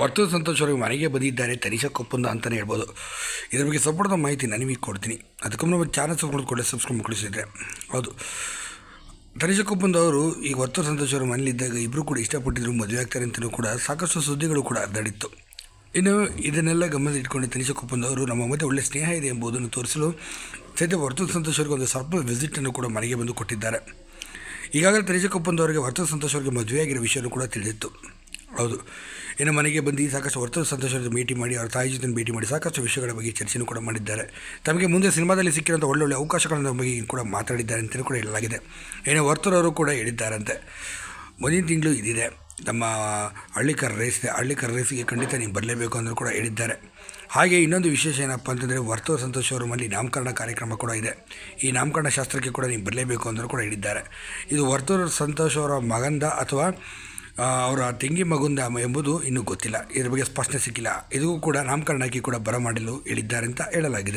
ವರ್ತೂರು ಸಂತೋಷ್ ಅವರಿಗೆ ಮನೆಗೆ ಬಂದಿದ್ದಾರೆ, ತನಿಷಾ ಕೊಪ್ಪಂದ ಅಂತಲೇ ಹೇಳ್ಬೋದು. ಇದ್ರ ಬಗ್ಗೆ ಸಂಪೂರ್ಣ ಮಾಹಿತಿ ನನಗೆ ಕೊಡ್ತೀನಿ. ಅದಕ್ಕೊಮ್ಮೆ ನಮ್ಮ ಚಾನಲ್ ಸಬ್ಸ್ಕ್ರೈಬ್ ಕೂಡ ಸಬ್ಸ್ಕ್ರೈಬ್ ಕೊಡಿಸಿದ್ರೆ ಹೌದು. ತನಿಷಾ ಕೊಪ್ಪಂದ ಅವರು ಈಗ ವರ್ತೂರು ಸಂತೋಷ್ ಅವರು ಮನೇಲಿದ್ದಾಗ ಇಬ್ಬರು ಕೂಡ ಇಷ್ಟಪಟ್ಟಿದ್ರು, ಮದುವೆ ಆಗ್ತಾರೆ ಅಂತಲೂ ಕೂಡ ಸಾಕಷ್ಟು ಸುದ್ದಿಗಳು ಕೂಡ ಹರಡಿತ್ತು ಇನ್ನು ಇದನ್ನೆಲ್ಲ ಗಮನದಲ್ಲಿ ಇಟ್ಕೊಂಡು ತನಿಷಾ ಕೊಪ್ಪಂದ ಅವರು, ನಮ್ಮ ಮತ್ತೆ ಒಳ್ಳೆಯ ಸ್ನೇಹ ಇದೆ ಎಂಬುದನ್ನು ತೋರಿಸಲು ಸದ್ಯ ವರ್ತೂರು ಸಂತೋಷ್ ಅವರಿಗೆ ಒಂದು ಸರ್ಪ್ರೈಸ್ ವಿಸಿಟನ್ನು ಕೂಡ ಮನೆಗೆ ಬಂದು ಕೊಟ್ಟಿದ್ದಾರೆ. ಈಗಾಗಲೇ ತನಿಷಾ ಕೊಪ್ಪಂದವರಿಗೆ ವರ್ತೂರು ಸಂತೋಷ್ ಅವರಿಗೆ ಮದುವೆಯಾಗಿರೋ ವಿಷಯನೂ ಕೂಡ ತಿಳಿದಿತ್ತು. ಹೌದು. ಇನ್ನು ಮನೆಗೆ ಬಂದು ಸಾಕಷ್ಟು ವರ್ತನ ಸಂತೋಷದ ಭೇಟಿ ಮಾಡಿ, ಅವ್ರ ತಾಯಿ ಜೊತೆ ಭೇಟಿ ಮಾಡಿ ಸಾಕಷ್ಟು ವಿಷಯಗಳ ಬಗ್ಗೆ ಚರ್ಚೆಯನ್ನು ಕೂಡ ಮಾಡಿದ್ದಾರೆ. ತಮಗೆ ಮುಂದೆ ಸಿನಿಮಾದಲ್ಲಿ ಸಿಕ್ಕಿರೋಂಥ ಒಳ್ಳೊಳ್ಳೆ ಅವಕಾಶಗಳ ಬಗ್ಗೆ ಕೂಡ ಮಾತಾಡಿದ್ದಾರೆ ಅಂತಲೂ ಕೂಡ ಹೇಳಲಾಗಿದೆ. ಏನೋ ವರ್ತರವರು ಕೂಡ ಹೇಳಿದ್ದಾರಂತೆ. ಮುಂದಿನ ತಿಂಗಳು ಇದಿದೆ. ನಮ್ಮ ಹಳ್ಳಿಕರ ರೇಸ್ ಇದೆ. ಹಳ್ಳಿಕರ ರೇಸಿಗೆ ಖಂಡಿತ ನೀವು ಬರಲೇಬೇಕು ಅಂದರೂ ಕೂಡ ಹೇಳಿದ್ದಾರೆ. ಹಾಗೆ ಇನ್ನೊಂದು ವಿಶೇಷ ಏನಪ್ಪ ಅಂತಂದರೆ ವರ್ತವ ಸಂತೋಷ ಅವರಲ್ಲಿ ನಾಮಕರಣ ಕಾರ್ಯಕ್ರಮ ಕೂಡ ಇದೆ. ಈ ನಾಮಕರಣ ಶಾಸ್ತ್ರಕ್ಕೆ ಕೂಡ ನೀವು ಬರಲೇಬೇಕು ಅಂದರೂ ಕೂಡ ಹೇಳಿದ್ದಾರೆ. ಇದು ವರ್ತೂರು ಸಂತೋಷ ಅವರ ಮಗಂದ ಅಥವಾ ಅವರ ತಂಗಿ ಮಗುಂದ ಎಂಬುದು ಇನ್ನೂ ಗೊತ್ತಿಲ್ಲ. ಇದರ ಬಗ್ಗೆ ಸ್ಪಷ್ಟನೆ ಸಿಕ್ಕಿಲ್ಲ. ಇದಕ್ಕೂ ಕೂಡ ನಾಮಕರಣಕ್ಕೆ ಕೂಡ ಬರಮಾಡಲು ಹೇಳಿದ್ದಾರೆ ಅಂತ ಹೇಳಲಾಗಿದೆ.